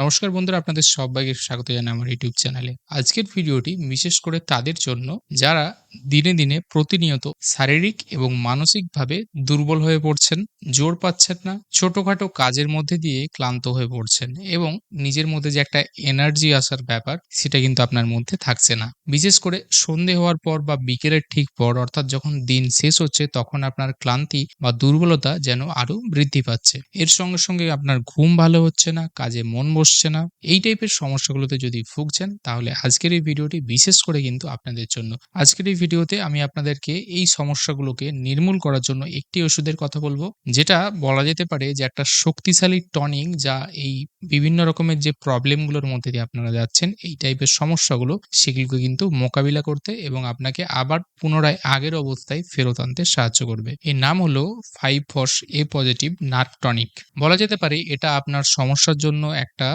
নমস্কার বন্ধুরা, আপনাদের সবাইকে স্বাগত জানাই আমার ইউটিউব চ্যানেলে। আজকের ভিডিওটি বিশেষ করে তাদের জন্য, যারা দিনে দিনে প্রতিনিয়ত শারীরিক এবং মানসিকভাবে দুর্বল হয়ে পড়ছেন, জোর পাচ্ছেন না, ছোটখাটো কাজের মধ্যে দিয়ে ক্লান্ত হয়ে পড়ছেন এবং নিজের মধ্যে যে একটা এনার্জি আসার ব্যাপার সেটা কিন্তু আপনার মধ্যে থাকছে না। বিশেষ করে সন্ধে হওয়ার পর বা বিকেলের ঠিক পর, অর্থাৎ যখন দিন শেষ হচ্ছে, তখন আপনার ক্লান্তি বা দুর্বলতা যেন আরও বৃদ্ধি পাচ্ছে। এর সঙ্গে সঙ্গে আপনার ঘুম ভালো হচ্ছে না, কাজে মন বসছে না। এই টাইপের সমস্যাগুলোতে যদি ভুগছেন, তাহলে আজকের এই ভিডিওটি বিশেষ করে কিন্তু আপনাদের জন্য। আজকের এই ভিডিওতে আমি আপনাদেরকে এই সমস্যাগুলোকে নির্মূল করার জন্য একটি ওষুধের কথা বলব, যেটা বলা যেতে পারে যে একটা শক্তিশালী টনিক যা এই বিভিন্ন রকমের যে প্রবলেমগুলোর মধ্যে দিয়ে আপনারা যাচ্ছেন, এই টাইপের সমস্যাগুলো সেগুলোকে কিন্তু মোকাবিলা করতে এবং আপনাকে আবার পুনরায় আগের অবস্থায় ফেরত আনতে সাহায্য করবে। এর নাম হলো five phos A positive nerve tonic. বলা যেতে পারে এটা আপনার সমস্যার জন্য একটা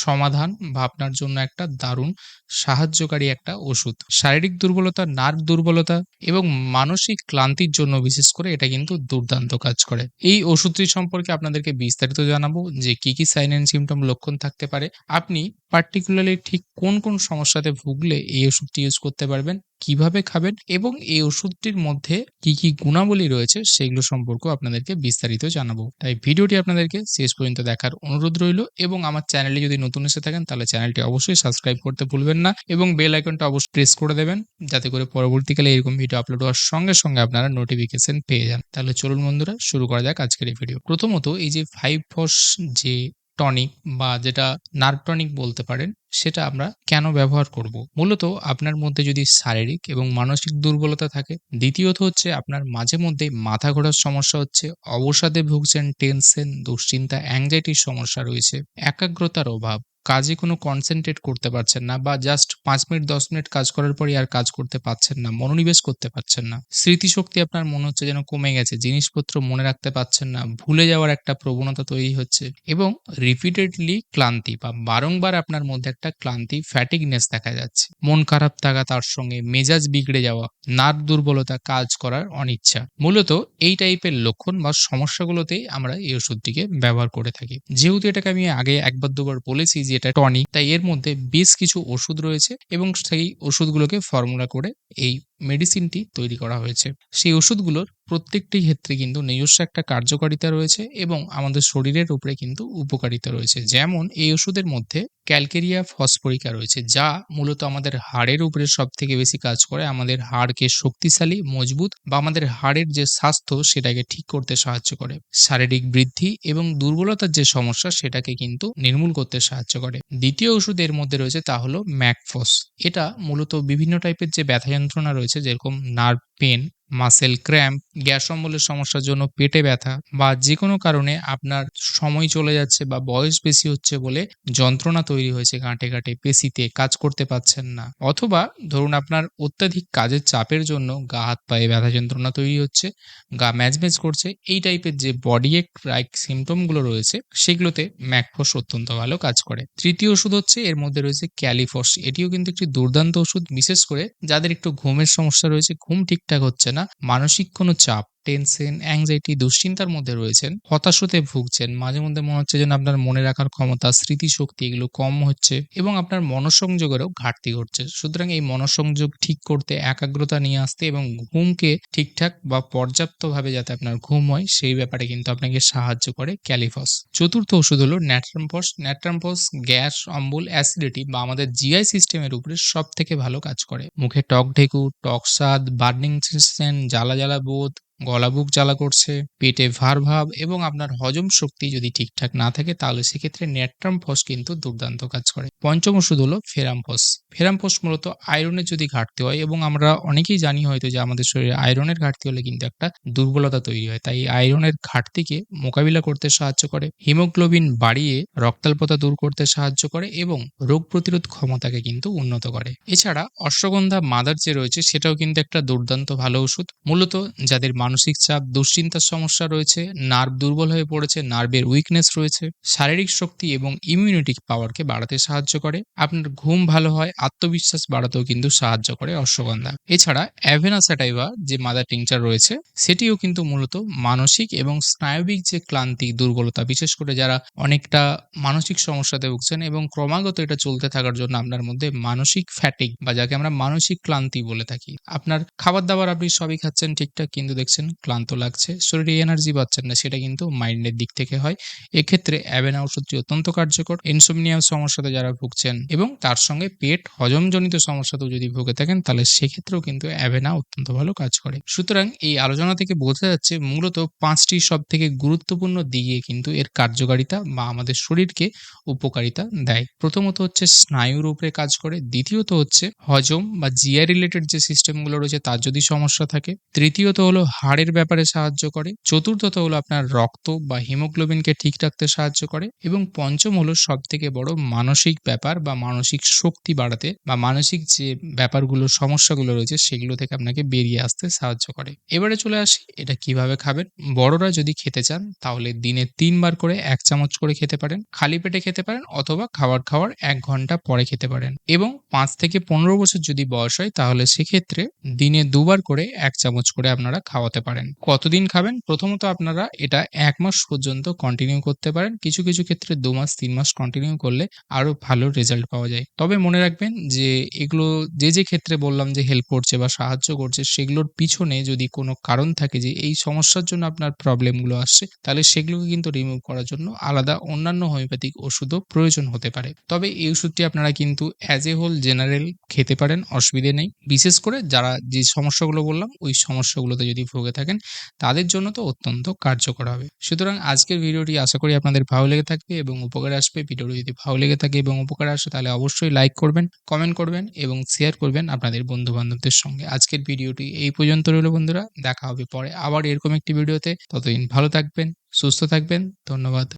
সমাধান বা আপনার জন্য একটা দারুণ সাহায্যকারী একটা ওষুধ। শারীরিক দুর্বলতা, নার্ভ দুর্বলতা এবং মানসিক ক্লান্তির জন্য বিশেষ করে এটা কিন্তু দুর্দান্ত কাজ করে। এই ওষুধটি সম্পর্কে আপনাদেরকে বিস্তারিত জানাব যে কি কি সাইন অ্যান্ড সিমটম লক্ষণ থাকতে পারে। আপনি পার্টিকুলারলি ঠিক কোন কোন সমস্যাতে ভুগলে এই ওষুধটি ইউজ করতে পারবেন, কীভাবে খাবেন এবং এই ওষুধটির মধ্যে কি কি গুণাবলী রয়েছে সেগুলো সম্পর্কে আপনাদেরকে বিস্তারিত জানাব। তাই ভিডিওটি আপনাদেরকে শেষ পর্যন্ত দেখার অনুরোধ রইল এবং আমার চ্যানেলে যদি নতুন এসে থাকেন তাহলে চ্যানেলটি অবশ্যই সাবস্ক্রাইব করতে ভুলবেন না এবং বেল আইকনটা অবশ্যই প্রেস করে দেবেন, যাতে করে পরবর্তীকালে এরকম ভিডিও আপলোড হওয়ার সঙ্গে সঙ্গে আপনারা নোটিফিকেশন পেয়ে যান। তাহলে চলুন বন্ধুরা, শুরু করা যাক আজকের এই ভিডিও প্রথমত এই যে ফাইভ ফস যে টনিক বা যেটা নার্ভ টনিক বলতে পারেন, সেটা আমরা কেন ব্যবহার করব? মূলত আপনার মধ্যে যদি শারীরিক এবং মানসিক দুর্বলতা থাকে, দ্বিতীয়ত হচ্ছে আপনার মাঝে মধ্যে মাথা ঘোরার সমস্যা হচ্ছে, অবসাদে ভুগছেন টেনশন দুশ্চিন্তা অ্যাংজাইটির সমস্যা রয়েছে, একাগ্রতার অভাব কাজে কোনো কনসেন্ট্রেট করতে পারছেন না বা জাস্ট পাঁচ মিনিট, দশ মিনিট কাজ করার পরই আর কাজ করতে পারছেন না, মনোনিবেশ করতে পারছেন না। স্মৃতিশক্তি আপনার মনে হচ্ছে যেন কমে গেছে, জিনিসপত্র মনে রাখতে পারছেন না, ভুলে যাওয়ার একটা প্রবণতা তৈরি হচ্ছে এবং রিপিটেডলি ক্লান্তি বা বারংবার আপনার মধ্যে একটা ক্লান্তি ফ্যাটিকনেস দেখা যাচ্ছে। মন খারাপ থাকা তার সঙ্গে মেজাজ বিগড়ে যাওয়া নার্ভ দুর্বলতা কাজ করার অনিচ্ছা। মূলত এই টাইপের লক্ষণ বা সমস্যাগুলোতেই আমরা এই ওষুধটিকে ব্যবহার করে থাকি। যেহেতু এটাকে আমি আগে একবার দুবার বলেছি যে এটা টনিক তাই এর মধ্যে বেশ কিছু ওষুধ রয়েছে এবং সেই ওষুধগুলোকে ফর্মুলা করে এই মেডিসিনটি তৈরি করা হয়েছে। সেই ওষুধগুলোর প্রত্যেকটি ক্ষেত্রে কিন্তু নিজস্ব একটা কার্যকারিতা রয়েছে এবং আমাদের শরীরের উপরে কিন্তু উপকারিতা রয়েছে। যেমন এই ওষুধের মধ্যে ক্যালকেরিয়া ফসফরিকা রয়েছে, যা মূলত আমাদের হাড়ের উপরে সব থেকে বেশি কাজ করে। আমাদের হাড়কে শক্তিশালী, মজবুত বা আমাদের হাড়ের যে স্বাস্থ্য, সেটাকে ঠিক করতে সাহায্য করে। শারীরিক বৃদ্ধি এবং দুর্বলতার যে সমস্যা, সেটাকে কিন্তু নির্মূল করতে সাহায্য করে। দ্বিতীয় ওষুধ এর মধ্যে রয়েছে তা হলো ম্যাকফস। এটা মূলত বিভিন্ন টাইপের যে ব্যথা যন্ত্রণা রয়েছে যেরকম nerve pain muscle cramp gas অম্বলের সমস্যার জন্য পেটে ব্যথা বা যে কোনো কারণে আপনার সময় চলে যাচ্ছে বা বয়স বেশি হচ্ছে বলে যন্ত্রণা তৈরি হয়েছে গাঁটে গাঁটে পেশিতে, কাজ করতে পারছেন না। অথবা ধরুন আপনার অত্যাধিক কাজের চাপের জন্য গা, হাত, পায়ে ব্যথা যন্ত্রণা তৈরি হচ্ছে, গা ম্যাজম্যাজ করছে, এই টাইপের যে বডি এক লাইক সিমটমগুলো রয়েছে, সেগুলোতে ম্যাকফস অত্যন্ত ভালো কাজ করে। তৃতীয় ওষুধ হচ্ছে, এর মধ্যে রয়েছে ক্যালিফস এটিও কিন্তু একটি দুর্দান্ত ওষুধ, বিশেষ করে যাদের একটু ঘুমের সমস্যা রয়েছে, ঘুম ঠিকঠাক হচ্ছে না মানসিক কোনো চাপ। টেনশন অ্যাংজাইটি দুশ্চিন্তার মধ্যে রয়েছেন, হতাশতে ভুগছেন। মাঝে মধ্যে মনে হচ্ছে যেন আপনার মনে রাখার ক্ষমতা, স্মৃতিশক্তি এগুলো কম হচ্ছে এবং আপনার মনসংযোগেরও ঘাটতি ঘটছে। সুতরাং এই মনসংযোগ ঠিক করতে, একাগ্রতা নিয়ে আসতে এবং ঘুমকে ঠিকঠাক বা পর্যাপ্তভাবে যাতে আপনার ঘুম হয়, সেই ব্যাপারে কিন্তু আপনাকে সাহায্য করে ক্যালিফস। চতুর্থ ওষুধ হলো ন্যাট্রাম্পস ন্যাট্রাম্পস গ্যাস, অম্বুল, অ্যাসিডিটি বা আমাদের জিআই সিস্টেমের উপরে সব থেকে ভালো কাজ করে। মুখে টক ঢেকু, টক স্বাদ, বার্নিং সেন্সেশন জ্বালা জ্বালা বোধ গলা বুক জ্বালা করছে, পেটে ভার ভাব এবং আপনার হজম শক্তি যদি ঠিকঠাক না থাকে তাহলে সেক্ষেত্রে নেট্রাম ফস কিন্তু দুর্দান্ত কাজ করে। পঞ্চম ওষুধ হলো ফেরামফস। ফেরামফস মূলত আয়রনের যদি ঘাটতি হয় এবং আমরা অনেকেই জানি হয়তো যে আমাদের শরীরে আয়রনের ঘাটতি হলে কিন্তু একটা দুর্বলতা তৈরি হয়, তাই আয়রনের ঘাটতিকে মোকাবিলা করতে সাহায্য করে। হিমোগ্লোবিন বাড়িয়ে রক্তাল্পতা দূর করতে সাহায্য করে এবং রোগ প্রতিরোধ ক্ষমতাকে কিন্তু উন্নত করে। এছাড়া অশ্বগন্ধা মাদার যে রয়েছে সেটাও কিন্তু একটা দুর্দান্ত ভালো ওষুধ। মূলত যাদের মানসিক চাপ, দুশ্চিন্তার সমস্যা রয়েছে নার্ভ দুর্বল হয়ে পড়েছে নার্ভের উইকনেস রয়েছে। শারীরিক শক্তি এবং ইমিউনিটি পাওয়ারকে বাড়াতে সাহায্য করে। আপনার ঘুম ভালো হয়, আত্মবিশ্বাস বাড়াতেও কিন্তু সাহায্য করে অশ্বগন্ধা। এছাড়া অ্যাভেনা স্যাটাইভা যে মাদার টিংচার রয়েছে, সেটিও কিন্তু মূলত মানসিক এবং স্নায়বিক যে ক্লান্তি, দুর্বলতা, বিশেষ করে যারা অনেকটা মানসিক সমস্যাতে ভুগছেন এবং ক্রমাগত এটা চলতে থাকার জন্য আপনার মধ্যে মানসিক ফ্যাটিক বা যাকে আমরা মানসিক ক্লান্তি বলে থাকি। আপনার খাবার দাবার আপনি সবই খাচ্ছেন ঠিকঠাক, কিন্তু দেখছেন ক্লান্ত লাগছে, শরীরে এনার্জি পাচ্ছেন না, সেটা কিন্তু মাইন্ডের দিক থেকে হয়। এক্ষেত্রে অ্যাভেনা ওষুধটি অত্যন্ত কার্যকর। ইনসোমনিয়াম সমস্যাতে যারা ভুগছেন এবং তার সঙ্গে পেট হজমজনিত সমস্যাতেও যদি ভুগে থাকেন, তাহলে সেক্ষেত্রেও কিন্তু অ্যাভেনা অত্যন্ত ভালো কাজ করে। সুতরাং এই আলোচনা থেকে বোঝা যাচ্ছে মূলত পাঁচটি সব থেকে গুরুত্বপূর্ণ দিকে কিন্তু এর কার্যকারিতা বা আমাদের শরীরকে উপকারিতা দেয়। প্রথমত হচ্ছে স্নায়ুর উপরে কাজ করে, দ্বিতীয়ত হচ্ছে হজম বা জিআই রিলেটেড যে সিস্টেমগুলো রয়েছে, তার যদি সমস্যা থাকে। তৃতীয়ত হলো হাড়ের ব্যাপারে সাহায্য করে। চতুর্থত হলো আপনার রক্ত বা হিমোগ্লোবিনকে ঠিক রাখতে সাহায্য করে এবং পঞ্চম হলো সব থেকে বড় মানসিক ব্যাপার বা মানসিক শক্তি বাড়াতে বা মানসিক যে ব্যাপারগুলো, সমস্যাগুলো রয়েছে সেগুলো থেকে আপনাকে বেরিয়ে আসতে সাহায্য করে। এবারে চলে আসি, এটা কীভাবে খাবেন? বড়রা যদি খেতে চান তাহলে দিনে তিনবার করে এক চামচ করে খেতে পারেন। খালি পেটে খেতে পারেন অথবা খাবার খাওয়ার এক ঘণ্টা পরে খেতে পারেন। এবং পাঁচ থেকে পনেরো বছর যদি বয়স হয় তাহলে সেক্ষেত্রে দিনে দুবার করে এক চামচ করে আপনারা খাওয়াতে পারেন। কতদিন খাবেন? প্রথমত আপনারা এটা এক মাস পর্যন্ত কন্টিনিউ করতে পারেন। কিছু কিছু ক্ষেত্রে দু মাস, তিন মাস কন্টিনিউ করলে আরও ভালো রেজাল্ট পাওয়া যায়। তবে মনে রাখবেন যে এগুলো যে যে ক্ষেত্রে বললাম যে হেল্প করছে বা সাহায্য করছে, সেগুলোর পিছনে যদি কোনো কারণ থাকে যে এই সমস্যার জন্য আপনার প্রবলেমগুলো আসছে, তাহলে সেগুলোকে কিন্তু রিমুভ করার জন্য আলাদা অন্যান্য হোমিওপ্যাথিক ওষুধও প্রয়োজন হতে পারে। তবে এই ওষুধটি আপনারা কিন্তু অ্যাজ এ হোল জেনারেল খেতে পারেন, অসুবিধে নেই। বিশেষ করে যারা যে সমস্যাগুলো বললাম, ওই সমস্যাগুলোতে যদি ভুগে থাকেন, তাদের জন্য তো অত্যন্ত কার্যকর হবে। সুতরাং আজকের ভিডিওটি আশা করি আপনাদের ভালো লেগে থাকবে এবং উপকার আসবে। ভিডিওটি যদি ভালো লেগে থাকে এবং উপকার আসে, তাহলে অবশ্যই লাইক করবেন কমেন্ট করবেন এবং শেয়ার করবেন আপনাদের বন্ধু বান্ধবদের সঙ্গে। আজকের ভিডিওটি এই পর্যন্ত রইল বন্ধুরা, দেখা হবে পরে আবার এরকম একটি ভিডিওতে। ততদিন ভালো থাকবেন, সুস্থ থাকবেন, ধন্যবাদ।